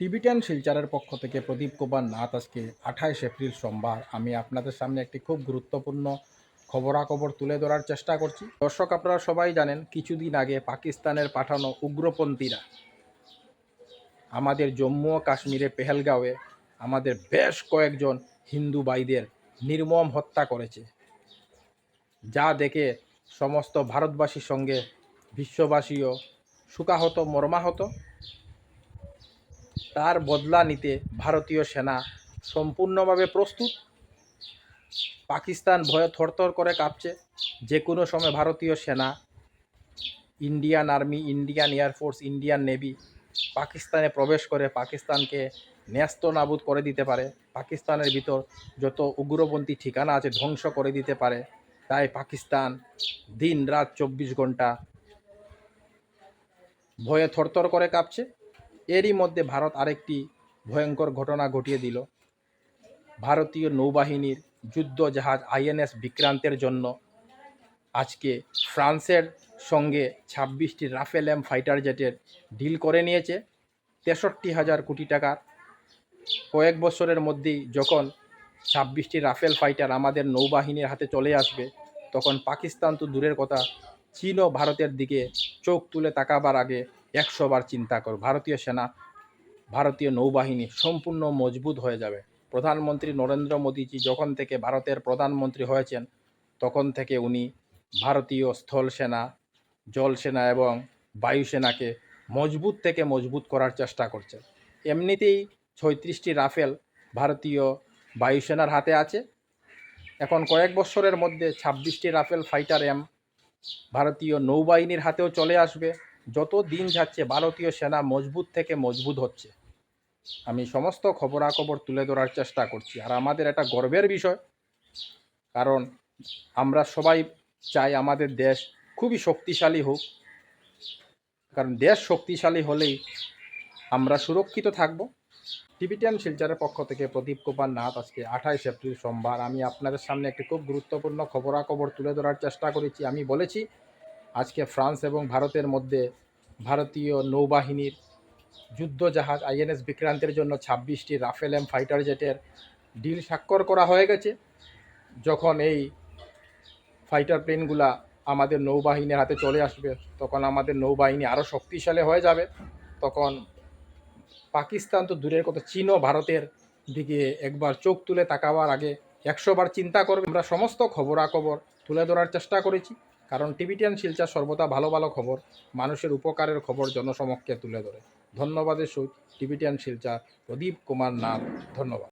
টিবিটান শিলচারের পক্ষ থেকে প্রদীপ কুমার নাথ আজকে আঠাইশ এপ্রিল সোমবার। আমি আপনাদের সামনে একটি খুব গুরুত্বপূর্ণ খবরাখবর তুলে ধরার চেষ্টা করছি। দর্শক, আপনারা সবাই জানেন, কিছুদিন আগে পাকিস্তানের পাঠানো উগ্রপন্থীরা আমাদের জম্মু ও কাশ্মীরে পেহেলগাঁওয়ে আমাদের বেশ কয়েকজন হিন্দু ভাইদের নির্মম হত্যা করেছে। যা দেখে সমস্ত ভারতবাসীর সঙ্গে বিশ্ববাসীও সুকাহত মর্মাহত। তার বদলা নিতে ভারতীয় সেনা সম্পূর্ণভাবে প্রস্তুত। পাকিস্তান ভয়ে থরথর করে কাঁপছে। যে কোনো সময় ভারতীয় সেনা, Indian army, Indian air force Indian navy পাকিস্তানে প্রবেশ করে পাকিস্তানকে ন্যস্ত নাবুদ করে দিতে পারে। পাকিস্তানের ভিতর যত উগ্রপন্থী ঠিকানা আছে ধ্বংস করে দিতে পারে, তাই পাকিস্তান দিন রাত চব্বিশ ঘণ্টা ভয়ে থরথর করে কাঁপছে। এরই মধ্যে ভারত আরেকটি ভয়ঙ্কর ঘটনা ঘটিয়ে দিল। ভারতীয় নৌবাহিনীর যুদ্ধ জাহাজ আইএনএস বিক্রান্তের জন্য আজকে ফ্রান্সের সঙ্গে ছাব্বিশটি রাফেল এম ফাইটার জেটের ডিল করে নিয়েছে। তেষট্টি হাজার কোটি টাকার কয়েক বছরের মধ্যেই যখন ছাব্বিশটি রাফেল ফাইটার আমাদের নৌবাহিনীর হাতে চলে আসবে, তখন পাকিস্তান তো দূরের কথা, চীনও ভারতের দিকে চোখ তুলে তাকাবার আগে একশো বার চিন্তা কর। ভারতীয় সেনা, ভারতীয় নৌবাহিনী সম্পূর্ণ মজবুত হয়ে যাবে। প্রধানমন্ত্রী নরেন্দ্র মোদীজি যখন থেকে ভারতের প্রধানমন্ত্রী হয়েছেন, তখন থেকে উনি ভারতীয় স্থল সেনা, জল সেনা এবং বায়ুসেনাকে মজবুত থেকে মজবুত করার চেষ্টা করছেন। এমনিতেই ছয়ত্রিশটি রাফেল ভারতীয় বায়ুসেনার হাতে আছে। এখন কয়েক বছরের মধ্যে ছাব্বিশটি রাফেল ফাইটার এম ভারতীয় নৌবাহিনীর হাতেও চলে আসবে। যত দিন যাচ্ছে, ভারতীয় সেনা মজবুত থেকে মজবুত হচ্ছে। আমি সমস্ত খবরাখবর তুলে ধরার চেষ্টা করছি। আর আমাদের এটা গর্বের বিষয়, কারণ আমরা সবাই চাই আমাদের দেশ খুবই শক্তিশালী হোক। কারণ দেশ শক্তিশালী হলেই আমরা সুরক্ষিত থাকব। টিবিটিয়ান শিলচরের পক্ষ থেকে প্রদীপ কুমার নাথ, আজকে আঠাইশ এপ্রিল সোমবার। আমি আপনাদের সামনে একটি খুব গুরুত্বপূর্ণ খবরাখবর তুলে ধরার চেষ্টা করেছি। আমি বলেছি আজকে ফ্রান্স এবং ভারতের মধ্যে ভারতীয় নৌবাহিনীর যুদ্ধজাহাজ আইএনএস বিক্রান্তের জন্য ছাব্বিশটি রাফেল এম ফাইটার জেটের ডিল স্বাক্ষর করা হয়ে গেছে। যখন এই ফাইটার প্লেনগুলা আমাদের নৌবাহিনীর হাতে চলে আসবে, তখন আমাদের নৌবাহিনী আরও শক্তিশালী হয়ে যাবে। তখন পাকিস্তান তো দূরের কথা, চীনও ভারতের দিকে একবার চোখ তুলে তাকাবার আগে একশোবার চিন্তা করবে। আমরা সমস্ত খবরাখবর তুলে ধরার চেষ্টা করেছি। কারণ টিভিটিয়ান শিলচা সর্বদা ভালো ভালো খবর, মানুষের উপকারের খবর জনসমক্ষে তুলে ধরে। ধন্যবাদের সহিত টিভিটিয়ান শিলচা প্রদীপ কুমার নাথ, ধন্যবাদ।